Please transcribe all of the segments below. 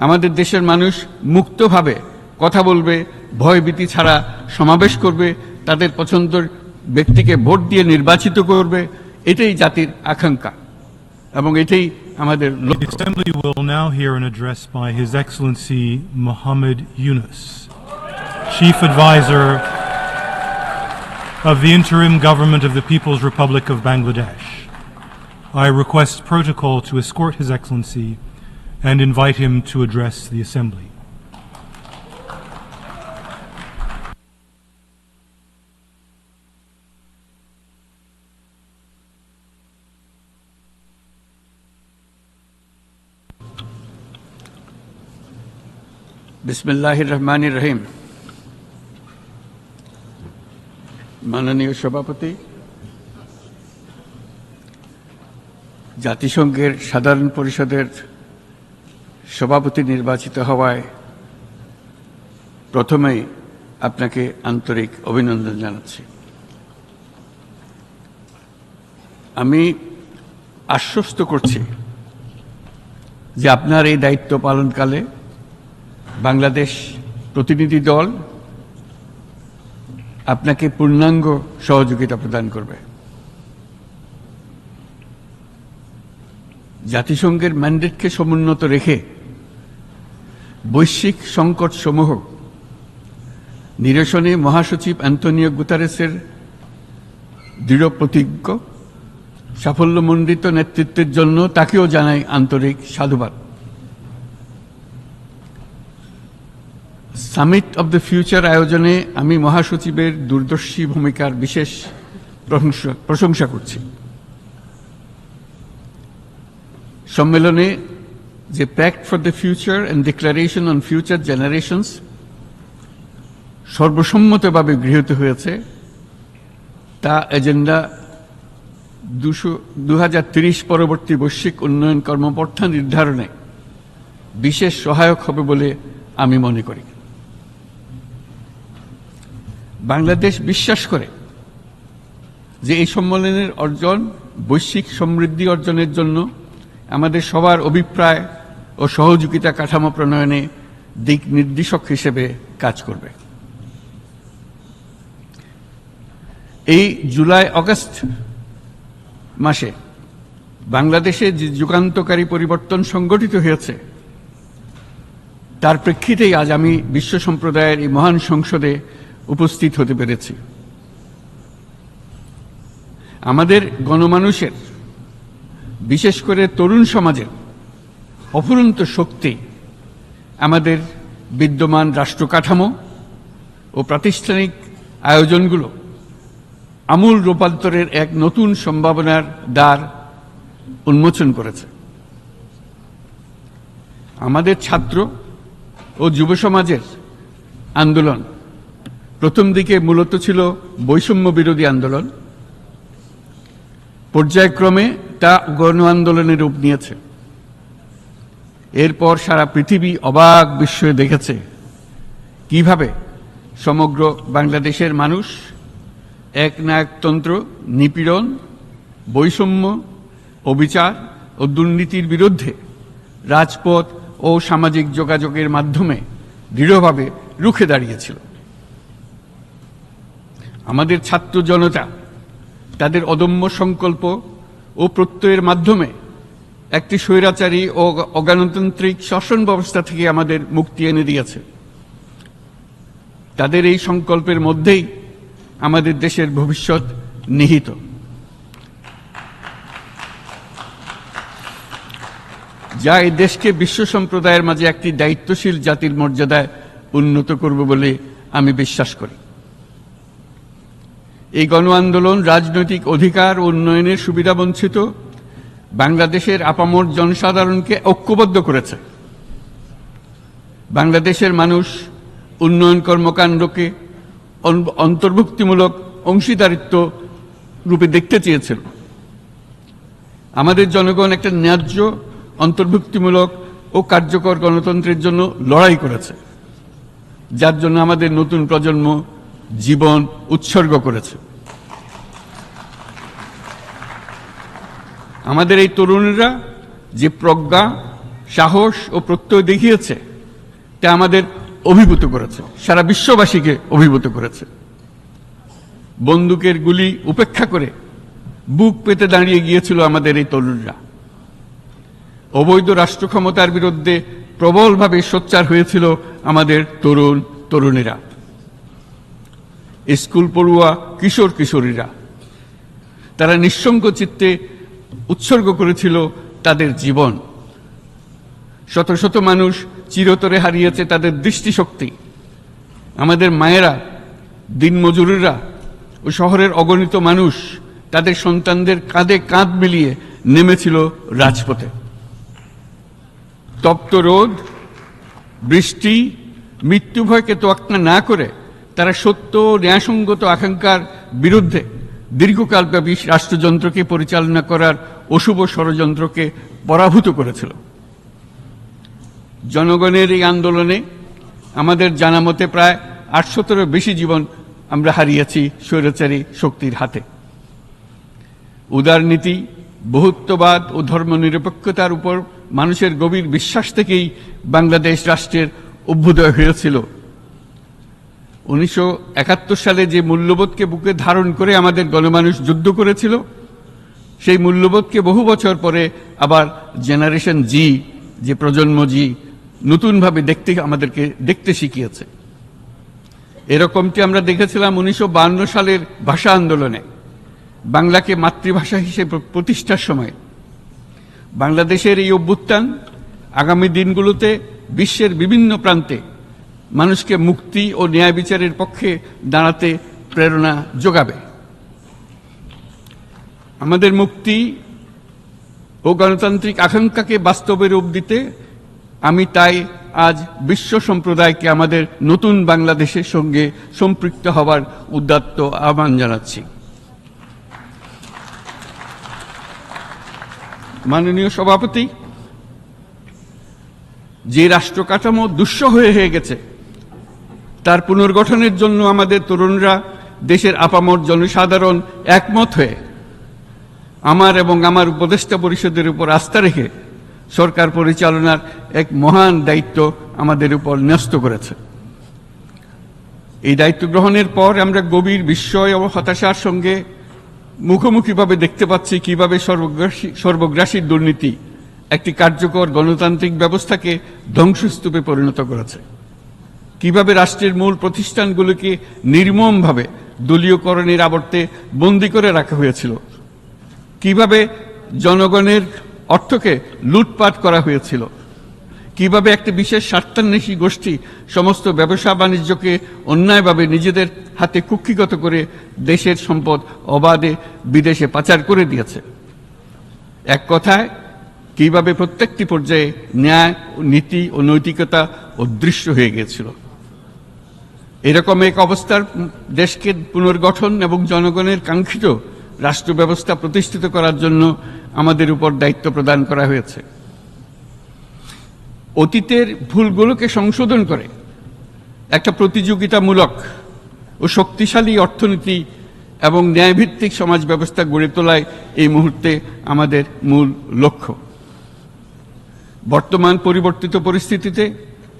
আমাদের দেশের মানুষ মুক্তভাবে কথা বলবে ভয়ভীতি ছাড়া সমাবেশ করবে তাদের পছন্দের ব্যক্তিকে ভোট দিয়ে নির্বাচিত করবে এটাই জাতির আকাঙ্ক্ষা এবং এটাই আমাদের now address by His Excellency Chief Advisor of the Interim Government of the People's Republic of Bangladesh. I request protocol to escort His Excellency and invite him to address the Assembly. বিসমিল্লাহ রহমান রহিম মাননীয় সভাপতি জাতিসংঘের সাধারণ পরিষদের সভাপতি নির্বাচিত হওয়ায় প্রথমেই আপনাকে আন্তরিক অভিনন্দন জানাচ্ছি। আমি আশ্বস্ত করছি যে আপনার এই দায়িত্ব পালনকালে বাংলাদেশ প্রতিনিধি দল আপনাকে পূর্ণাঙ্গ সহযোগিতা প্রদান করবে। জাতিসংঘের ম্যান্ডেটকে সমুন্নত রেখে বৈশ্বিক সংকট সমূহ নিরসনে মহাসচিব অ্যান্টনিও গুতারেসের দৃঢ় প্রতিজ্ঞ, সাফল্যমণ্ডিত নেতৃত্বের জন্য তাকেও জানাই আন্তরিক সাধুবাদ। সামিট অব দ্য ফিউচার আয়োজনে আমি মহাসচিবের দূরদর্শী ভূমিকার বিশেষ প্রশংসা করছি। সম্মেলনে যে pact for the future and declaration on future generations সর্বসম্মতভাবে গৃহীত হয়েছে। তা এজেন্ডা দুশো দু পরবর্তী বৈশ্বিক উন্নয়ন কর্মপন্থা নির্ধারণে বিশেষ সহায়ক হবে বলে আমি মনে করি। বাংলাদেশ বিশ্বাস করে যে এই সম্মেলনের অর্জন, বৈশ্বিক সমৃদ্ধি অর্জনের জন্য আমাদের সবার অভিপ্রায় ও সহযোগিতা কাঠামো প্রণয়নে দিক নির্দেশক হিসেবে কাজ করবে। এই জুলাই অগস্ট মাসে বাংলাদেশে যে যুগান্তকারী পরিবর্তন সংগঠিত হয়েছে, তার প্রেক্ষিতেই আজ আমি বিশ্ব সম্প্রদায়ের এই মহান সংসদে উপস্থিত হতে পেরেছি। আমাদের গণমানুষের, বিশেষ করে তরুণ সমাজের অফুরন্ত শক্তি, আমাদের বিদ্যমান রাষ্ট্র কাঠামো ও প্রাতিষ্ঠানিক আয়োজনগুলো আমূল রূপান্তরের এক নতুন সম্ভাবনার দ্বার উন্মোচন করেছে। আমাদের ছাত্র ও যুব সমাজের আন্দোলন প্রথম দিকে মূলত ছিল বৈষম্য বিরোধী আন্দোলন। পর্যায়ক্রমে তা গণ আন্দোলনের রূপ নিয়েছে। এরপর সারা পৃথিবী অবাক বিস্ময়ে দেখেছে কীভাবে সমগ্র বাংলাদেশের মানুষ এক একনায়কতন্ত্র নিপীড়ন, বৈষম্য, অবিচার ও দুর্নীতির বিরুদ্ধে রাজপথ ও সামাজিক যোগাযোগের মাধ্যমে দৃঢ়ভাবে রুখে দাঁড়িয়েছিল। আমাদের ছাত্র জনতা তাদের অদম্য সংকল্প ও প্রত্যয়ের মাধ্যমে একটি স্বৈরাচারী ও অগণতান্ত্রিক শাসন ব্যবস্থা থেকে আমাদের মুক্তি এনে দিয়েছে। তাদের এই সংকল্পের মধ্যেই আমাদের দেশের ভবিষ্যৎ নিহিত। যা এই দেশকে বিশ্ব সম্প্রদায়ের মাঝে একটি দায়িত্বশীল জাতির মর্যাদায় উন্নত করবে বলে আমি বিশ্বাস করি। এই গণ আন্দোলন রাজনৈতিক অধিকার ও উন্নয়নের সুবিধা বঞ্চিত বাংলাদেশের আপামর জনসাধারণকে ঐক্যবদ্ধ করেছে। বাংলাদেশের মানুষ উন্নয়ন কর্মকাণ্ডকে অন্তর্ভুক্তিমূলক অংশীদারিত্ব রূপে দেখতে চেয়েছিল। আমাদের জনগণ একটা ন্যায্য, অন্তর্ভুক্তিমূলক ও কার্যকর গণতন্ত্রের জন্য লড়াই করেছে, যার জন্য আমাদের নতুন প্রজন্ম জীবন উৎসর্গ করেছে। আমাদের এই তরুণীরা যে প্রজ্ঞা, সাহস ও প্রত্যয় দেখিয়েছে, তা আমাদের অভিভূত করেছে, সারা বিশ্ববাসীকে অভিভূত করেছে। বন্দুকের গুলি উপেক্ষা করে বুক পেতে দাঁড়িয়ে গিয়েছিল আমাদের এই তরুণরা। অবৈধ রাষ্ট্র ক্ষমতার বিরুদ্ধে প্রবলভাবে সোচ্চার হয়েছিল আমাদের তরুণ তরুণীরা। স্কুল পড়ুয়া কিশোর কিশোরীরা, তারা নিঃসঙ্গ চিত্তে উৎসর্গ করেছিল তাদের জীবন। শত শত মানুষ চিরতরে হারিয়েছে তাদের দৃষ্টিশক্তি। আমাদের মায়েরা, দিনমজুরিরা ও শহরের অগণিত মানুষ তাদের সন্তানদের কাঁধে কাঁধ মিলিয়ে নেমেছিল রাজপথে। তপ্ত রোদ, বৃষ্টি মৃত্যু ভয়কে তোয়াক্কা না করে তারা সত্য ন্যায়সঙ্গত আকাঙ্ক্ষার বিরুদ্ধে দীর্ঘকালব্যাপী রাষ্ট্রযন্ত্রকে পরিচালনা করার অশুভ ষড়যন্ত্রকে পরাভূত করেছিল। জনগণের এই আন্দোলনে আমাদের জানা মতে প্রায় আটশোতেরও বেশি জীবন আমরা হারিয়েছি স্বৈরাচারী শক্তির হাতে। উদারনীতি, বহুত্ববাদ ও ধর্মনিরপেক্ষতার উপর মানুষের গভীর বিশ্বাস থেকেই বাংলাদেশ রাষ্ট্রের অভ্যুদয় হয়েছিল। উনিশশো একাত্তর সালে যে মূল্যবোধকে বুকে ধারণ করে আমাদের গণমানুষ যুদ্ধ করেছিল, সেই মূল্যবোধকে বহু বছর পরে আবার জেনারেশন জি, যে প্রজন্ম জি, নতুনভাবে দেখতে আমাদেরকে দেখতে শিখিয়েছে। এরকমটি আমরা দেখেছিলাম উনিশশো সালের ভাষা আন্দোলনে, বাংলাকে মাতৃভাষা হিসেবে প্রতিষ্ঠার সময়। বাংলাদেশের এই অভ্যুত্থান আগামী দিনগুলোতে বিশ্বের বিভিন্ন প্রান্তে মানুষকে মুক্তি ও ন্যায় বিচারের পক্ষে দাঁড়াতে প্রেরণা যোগাবে। আমাদের মুক্তি ও গণতান্ত্রিক আকাঙ্ক্ষাকে বাস্তবে রূপ দিতে আমি তাই আজ বিশ্ব সম্প্রদায়কে আমাদের নতুন বাংলাদেশের সঙ্গে সম্পৃক্ত হওয়ার উদ্যাত্ত আহ্বান জানাচ্ছি। মাননীয় সভাপতি, যে রাষ্ট্র কাঠামো হয়ে হয়ে গেছে তার পুনর্গঠনের জন্য আমাদের তরুণরা দেশের আপামর জনসাধারণ একমত হয়ে আমার এবং আমার উপদেষ্টা পরিষদের উপর আস্থা রেখে সরকার পরিচালনার এক মহান দায়িত্ব আমাদের উপর ন্যস্ত করেছে। এই দায়িত্ব গ্রহণের পর আমরা গভীর বিস্ময় ও হতাশার সঙ্গে মুখোমুখিভাবে দেখতে পাচ্ছি কীভাবে সর্বগ্রাসী সর্বগ্রাসী দুর্নীতি একটি কার্যকর গণতান্ত্রিক ব্যবস্থাকে ধ্বংসস্তূপে পরিণত করেছে। কীভাবে রাষ্ট্রের মূল প্রতিষ্ঠানগুলোকে নির্মমভাবে দলীয়করণের আবর্তে বন্দি করে রাখা হয়েছিল? কীভাবে জনগণের অর্থকে লুটপাট করা হয়েছিল? কীভাবে একটি বিশেষ স্বার্থান্বেষী গোষ্ঠী সমস্ত ব্যবসা বাণিজ্যকে অন্যায়ভাবে নিজেদের হাতে কুক্ষিগত করে দেশের সম্পদ অবাধে বিদেশে পাচার করে দিয়েছে? এক কথায়, কীভাবে প্রত্যেকটি পর্যায়ে ন্যায়, নীতি ও নৈতিকতা অদৃশ্য হয়ে গিয়েছিল? এরকম এক অবস্থার দেশকে পুনর্গঠন এবং জনগণের কাঙ্ক্ষিত রাষ্ট্র ব্যবস্থা প্রতিষ্ঠিত করার জন্য আমাদের উপর দায়িত্ব প্রদান করা হয়েছে। অতীতের ভুলগুলোকে সংশোধন করে একটা প্রতিযোগিতামূলক ও শক্তিশালী অর্থনীতি এবং ন্যায়ভিত্তিক সমাজ ব্যবস্থা গড়ে তোলায় এই মুহূর্তে আমাদের মূল লক্ষ্য। বর্তমান পরিবর্তিত পরিস্থিতিতে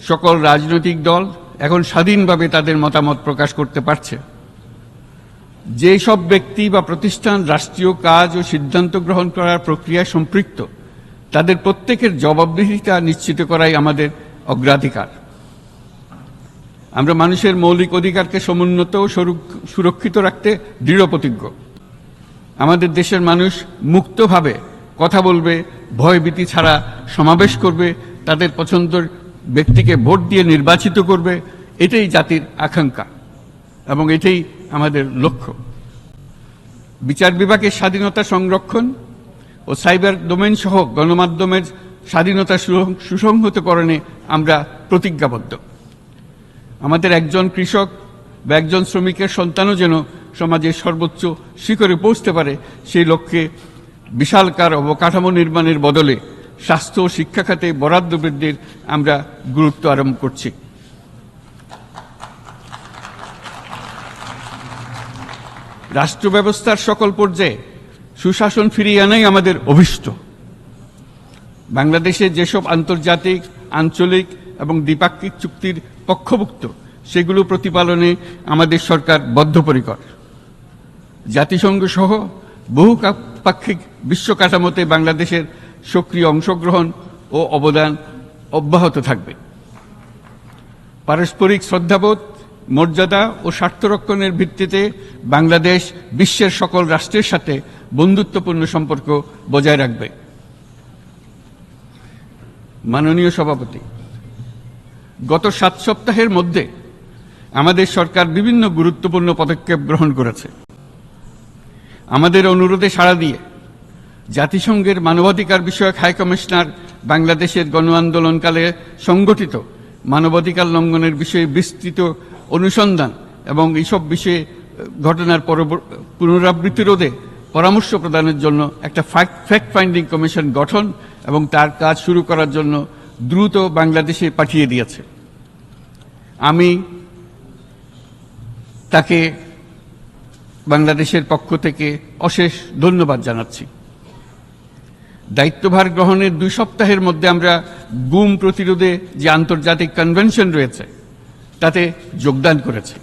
সকল রাজনৈতিক দল এখন স্বাধীনভাবে তাদের মতামত প্রকাশ করতে পারছে। যে সব ব্যক্তি বা প্রতিষ্ঠান রাষ্ট্রীয় কাজ ও সিদ্ধান্ত গ্রহণ করার প্রক্রিয়ায় সম্পৃক্ত, তাদের প্রত্যেকের জবাবদিহিতা নিশ্চিত করাই আমাদের অগ্রাধিকার। আমরা মানুষের মৌলিক অধিকারকে সমুন্নত ও সুরক্ষিত রাখতে দৃঢ় প্রতিজ্ঞ। আমাদের দেশের মানুষ মুক্তভাবে কথা বলবে ভয়ভীতি ছাড়া সমাবেশ করবে, তাদের পছন্দের ব্যক্তিকে ভোট দিয়ে নির্বাচিত করবে, এটাই জাতির আকাঙ্ক্ষা এবং এটাই আমাদের লক্ষ্য। বিচার বিভাগের স্বাধীনতা সংরক্ষণ ও সাইবার ডোমেন সহ গণমাধ্যমের স্বাধীনতা সুসংহতকরণে আমরা প্রতিজ্ঞাবদ্ধ। আমাদের একজন কৃষক বা একজন শ্রমিকের সন্তানও যেন সমাজের সর্বোচ্চ শিখরে পৌঁছতে পারে, সেই লক্ষ্যে বিশালকার অবকাঠামো নির্মাণের বদলে স্বাস্থ্য শিক্ষা খাতে বরাদ্দ বৃদ্ধির আমরা গুরুত্ব আরম্ভ করছি। রাষ্ট্র ব্যবস্থার সকল পর্যায়ে সুশাসন ফিরিয়ে আনাই আমাদের অভিষ্ট। বাংলাদেশে যেসব আন্তর্জাতিক, আঞ্চলিক এবং দ্বিপাক্ষিক চুক্তির পক্ষভুক্ত, সেগুলো প্রতিপালনে আমাদের সরকার বদ্ধপরিকর। জাতিসংঘ সহ বহু পাক্ষিক বিশ্ব কাঠামোতে বাংলাদেশের সক্রিয় অংশগ্রহণ ও অবদান অব্যাহত থাকবে। পারস্পরিক শ্রদ্ধাবোধ, মর্যাদা ও স্বার্থরক্ষণের ভিত্তিতে বাংলাদেশ বিশ্বের সকল রাষ্ট্রের সাথে বন্ধুত্বপূর্ণ সম্পর্ক বজায় রাখবে। মাননীয় সভাপতি, গত সাত সপ্তাহের মধ্যে আমাদের সরকার বিভিন্ন গুরুত্বপূর্ণ পদক্ষেপ গ্রহণ করেছে। আমাদের অনুরোধে সাড়া দিয়ে জাতিসংঘের মানবাধিকার বিষয়ক হাই কমিশনার বাংলাদেশের গণ আন্দোলনকালে সংগঠিত মানবাধিকার লঙ্ঘনের বিষয়ে বিস্তৃত অনুসন্ধান এবং এইসব বিষয়ে ঘটনার পুনরাবৃত্তি রোধে পরামর্শ প্রদানের জন্য একটা ফ্যাক্ট ফাইন্ডিং কমিশন গঠন এবং তার কাজ শুরু করার জন্য দ্রুত বাংলাদেশে পাঠিয়ে দিয়েছে। আমি তাকে বাংলাদেশের পক্ষ থেকে অশেষ ধন্যবাদ জানাচ্ছি। দায়িত্বভার গ্রহণের দুই সপ্তাহের মধ্যে আমরা গুম প্রতিরোধে যে আন্তর্জাতিক কনভেনশন রয়েছে, তাতে যোগদান করেছি।